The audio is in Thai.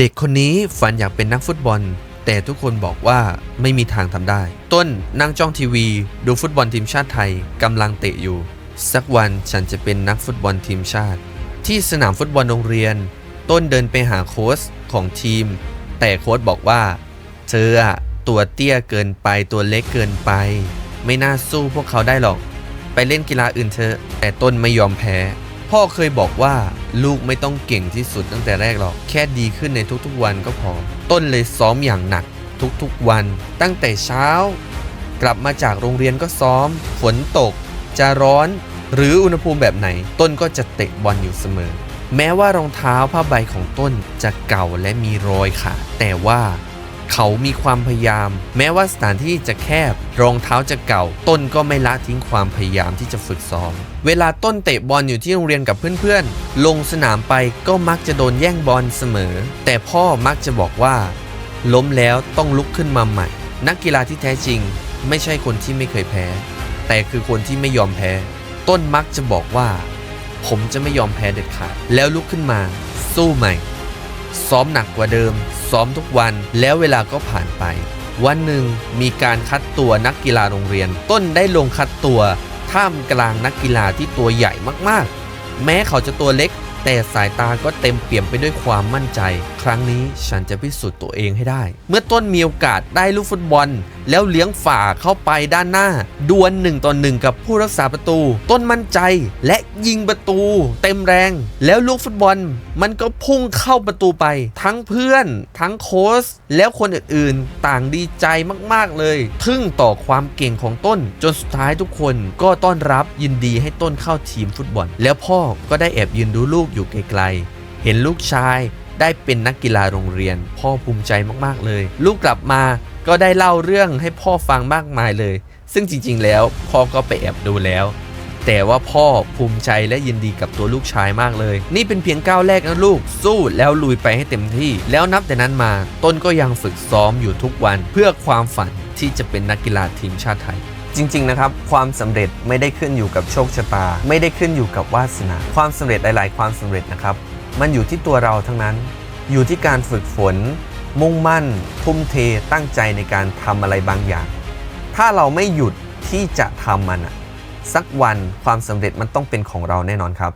เด็กคนนี้ฝันอยากเป็นนักฟุตบอล แต่ทุกคนบอกว่าไม่มีทางทำได้ ต้นนั่งจ้องทีวี ดูฟุตบอลทีมชาติไทยกำลังเตะอยู่ สักวันฉันจะเป็นนักฟุตบอลทีมชาติ ที่สนามฟุตบอลโรงเรียน ต้นเดินไปหาโค้ชของทีม แต่โค้ชบอกว่า เธออะตัวเตี้ยเกินไปตัวเล็กเกินไป ไม่น่าสู้พวกเขาได้หรอก ไปเล่นกีฬาอื่นเถอะแต่ต้นไม่ยอมแพ้ พ่อเคยบอกว่าลูกไม่ต้องเก่งที่สุดตั้งแต่แรกหรอก แค่ดีขึ้นในทุกๆวันก็พอ ต้นเลยซ้อมอย่างหนักทุกๆวัน ตั้งแต่เช้า กลับมาจากโรงเรียนก็ซ้อม ฝนตก จะร้อน หรืออุณหภูมิแบบไหน ต้นก็จะเตะบอลอยู่เสมอ แม้ว่ารองเท้าผ้าใบของต้นจะเก่าและมีรอยขาดแต่ว่า เขามีความพยายาม แม้ว่าสถานที่จะแคบ รองเท้าจะเก่า ต้นก็ไม่ละทิ้งความพยายามที่จะฝึกซ้อม เวลาต้นเตะบอลอยู่ที่โรงเรียนกับเพื่อนๆ ลงสนามไปก็มักจะโดนแย่งบอลเสมอ แต่พ่อมักจะบอกว่า ล้มแล้วต้องลุกขึ้นมาใหม่ นักกีฬาที่แท้จริง ไม่ใช่คนที่ไม่เคยแพ้ แต่คือคนที่ไม่ยอมแพ้ ต้นมักจะบอกว่า ผมจะไม่ยอมแพ้เด็ดขาด แล้วลุกขึ้นมา สู้ใหม่ ซ้อมหนักกว่าเดิม ซ้อมทุกวัน แล้วเวลาก็ผ่านไป วันหนึ่งมีการคัดตัวนักกีฬาโรงเรียน ต้นได้ลงคัดตัวท่ามกลางนักกีฬาที่ตัวใหญ่มากๆ แม้เขาจะตัวเล็ก แต่สายตาก็เต็มเปี่ยมไปด้วยความมั่นใจ ครั้งนี้ฉันจะพิสูจน์ตัวเองให้ได้ เมื่อต้นมีโอกาสได้ลูกฟุตบอล แล้วเลี้ยงฝ่าเข้าไปด้านหน้า ดวลหนึ่งต่อหนึ่งกับผู้รักษาประตู ต้นมั่นใจและยิงประตู เต็มแรง แล้วลูกฟุตบอล มันก็พุ่งเข้าประตูไป ทั้งเพื่อน ทั้งโค้ชแล้วคนอื่นๆ ต่างดีใจมากๆเลยทึ่งต่อความเก่งของต้น จนสุดท้ายทุกคนก็ต้อนรับยินดีให้ต้นเข้าทีมฟุตบอล แล้วพ่อก็ได้แอบยืนดูลูกอยู่ไกลๆ เห็นลูกชายได้เป็นนักกีฬาโรงเรียน พ่อภูมิใจมากๆเลย ลูกกลับมาก็ได้เล่าเรื่องให้พ่อฟังมากมายเลย ซึ่งจริงๆแล้วพ่อก็ไปแอบดูแล้ว แต่ว่าพ่อภูมิใจและยินดีกับตัวลูกชายมากเลย นี่เป็นเพียงก้าวแรกนะลูก สู้แล้วลุยไปให้เต็มที่ แล้วนับแต่นั้นมาต้นก็ยังฝึกซ้อมอยู่ทุกวันเพื่อความฝันที่จะเป็นนักกีฬาทีมชาติไทยจริงๆ นะครับ ความสำเร็จไม่ได้ขึ้นอยู่กับโชคชะตา ไม่ได้ขึ้นอยู่กับวาสนา ความสำเร็จหลาย ๆ ความสำเร็จนะครับ มันอยู่ที่ตัวเราทั้งนั้น อยู่ที่การฝึกฝน มุ่งมั่น ทุ่มเท ตั้งใจในการทำอะไรบางอย่าง ถ้าเราไม่หยุดที่จะทำมันอะ สักวันความสำเร็จมันต้องเป็นของเราแน่นอนครับ